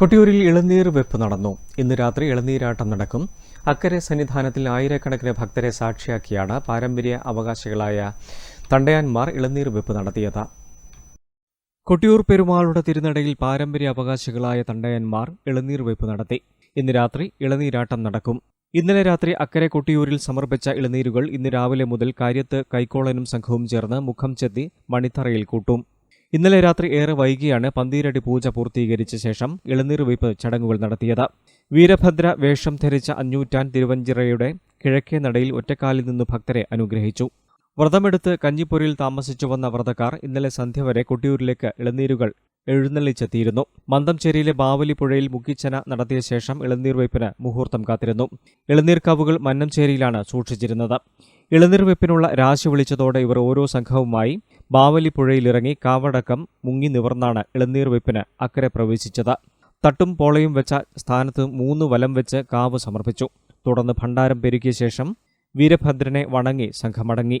കൊട്ടിയൂരിൽ ഇളനീർ വെപ്പ് നടന്നു. ഇന്ന് രാത്രി ഇളനീരാട്ടം നടക്കും. അക്കരെ സന്നിധാനത്തിൽ ആയിരക്കണക്കിന് ഭക്തരെ സാക്ഷിയാക്കിയാണ് പാരമ്പര്യ അവകാശികളായ തണ്ടയാന്മാർ ഇളനീർ വെപ്പ് നടത്തിയത്. കൊട്ടിയൂർ പെരുമാളുടെ തിരുനടയിൽ പാരമ്പര്യ അവകാശികളായ തണ്ടയന്മാർ ഇളനീർ വെപ്പ് നടത്തി. ഇന്ന് രാത്രി ഇളനീരാട്ടം നടക്കും. ഇന്നലെ രാത്രി അക്കരെ കൊട്ടിയൂരിൽ സമർപ്പിച്ച ഇളനീരുകൾ ഇന്ന് രാവിലെ മുതൽ കാര്യത്ത് കൈക്കോളനും സംഘവും ചേർന്ന് മുഖം ചെത്തി മണിത്തറയിൽ കൂട്ടും. ഇന്നലെ രാത്രി ഏറെ വൈകിയാണ് പന്തീരടി പൂജ പൂർത്തീകരിച്ച ശേഷം ഇളനീർ ചടങ്ങുകൾ നടത്തിയത്. വീരഭദ്ര വേഷം ധരിച്ച അഞ്ഞൂറ്റാൻ തിരുവഞ്ചിറയുടെ കിഴക്കേ നടയിൽ ഒറ്റക്കാലിൽ നിന്ന് ഭക്തരെ അനുഗ്രഹിച്ചു. വ്രതമെടുത്ത് കഞ്ഞിപ്പൊരിയിൽ താമസിച്ചു വന്ന വ്രതക്കാർ ഇന്നലെ സന്ധ്യ വരെ കൊട്ടിയൂരിലേക്ക് ഇളനീരുകൾ എഴുന്നള്ളിച്ചെത്തിയിരുന്നു. മന്തംചേരിയിലെ ബാവലി പുഴയിൽ മുക്കിച്ചന നടത്തിയ ശേഷം ഇളനീർ വെയ്പ്പിന് മുഹൂർത്തം കാത്തിരുന്നു. ഇളനീർക്കാവുകൾ മന്നംചേരിയിലാണ് സൂക്ഷിച്ചിരുന്നത്. ഇളനീർ വെപ്പിനുള്ള രാശി വിളിച്ചതോടെ ഇവർ ഓരോ സംഘവുമായി ബാവലി പുഴയിലിറങ്ങി കാവടക്കം മുങ്ങി നിവർന്നാണ് ഇളനീർവെപ്പിന് അക്കരെ പ്രവേശിച്ചത്. തട്ടും പോളയും വെച്ച സ്ഥാനത്ത് മൂന്ന് വലം വെച്ച് കാവ് സമർപ്പിച്ചു. തുടർന്ന് ഭണ്ഡാരം പെരുക്കിയ ശേഷം വീരഭദ്രനെ വണങ്ങി സംഘമടങ്ങി.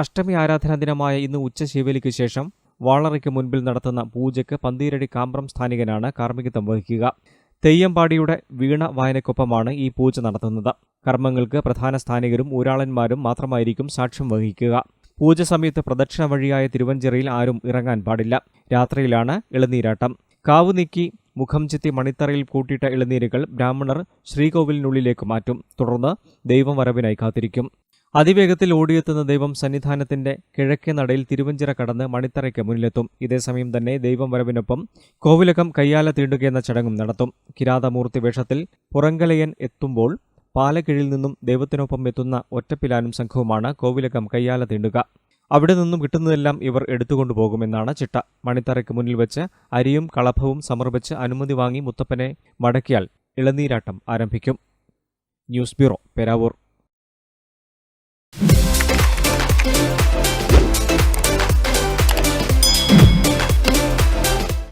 അഷ്ടമി ആരാധനാ ദിനമായ ഇന്ന് ഉച്ച ശിവലിക്ക് ശേഷം വാളറയ്ക്ക് മുൻപിൽ നടത്തുന്ന പൂജയ്ക്ക് പന്തീരടി കാമ്പ്രം സ്ഥാനികനാണ് കാർമ്മികത്വം വഹിക്കുക. തെയ്യമ്പാടിയുടെ വീണ വായനക്കൊപ്പമാണ് ഈ പൂജ നടത്തുന്നത്. കർമ്മങ്ങൾക്ക് പ്രധാന സ്ഥാനികരും ഊരാളന്മാരും മാത്രമായിരിക്കും സാക്ഷ്യം വഹിക്കുക. പൂജ സമയത്ത് പ്രദക്ഷിണ വഴിയായ തിരുവഞ്ചിറയിൽ ആരും ഇറങ്ങാൻ പാടില്ല. രാത്രിയിലാണ് ഇളനീരാട്ടം കാവ് നീക്കി മുഖം ചെത്തി മണിത്തറയിൽ കൂട്ടിയിട്ട ഇളനീരുകൾ ബ്രാഹ്മണർ ശ്രീകോവിലിനുള്ളിലേക്ക് മാറ്റും. തുടർന്ന് ദൈവം വരവിനായി കാത്തിരിക്കും. അതിവേഗത്തിൽ ഓടിയെത്തുന്ന ദൈവം സന്നിധാനത്തിന്റെ കിഴക്കേ നടയിൽ തിരുവഞ്ചിറ കടന്ന് മണിത്തറയ്ക്ക് മുന്നിലെത്തും. ഇതേസമയം തന്നെ ദൈവം വരവിനൊപ്പം കോവിലകം കയ്യാല തീണ്ടുകയെന്ന ചടങ്ങും നടത്തും. കിരാതമൂർത്തി വേഷത്തിൽ പുറങ്കലയൻ എത്തുമ്പോൾ പാലക്കിഴിൽ നിന്നും ദൈവത്തിനൊപ്പം എത്തുന്ന ഒറ്റപ്പിലാനും സംഘവുമാണ് കോവിലകം കയ്യാല തീണ്ടുക. അവിടെ നിന്നും കിട്ടുന്നതെല്ലാം ഇവർ എടുത്തുകൊണ്ടുപോകുമെന്നാണ് ചിട്ട. മണിത്തറയ്ക്ക് മുന്നിൽ വെച്ച് അരിയും കളഭവും സമർപ്പിച്ച് അനുമതി വാങ്ങി മുത്തപ്പനെ മടക്കിയാൽ ഇളനീരാട്ടം ആരംഭിക്കും. News bureau Peravoor.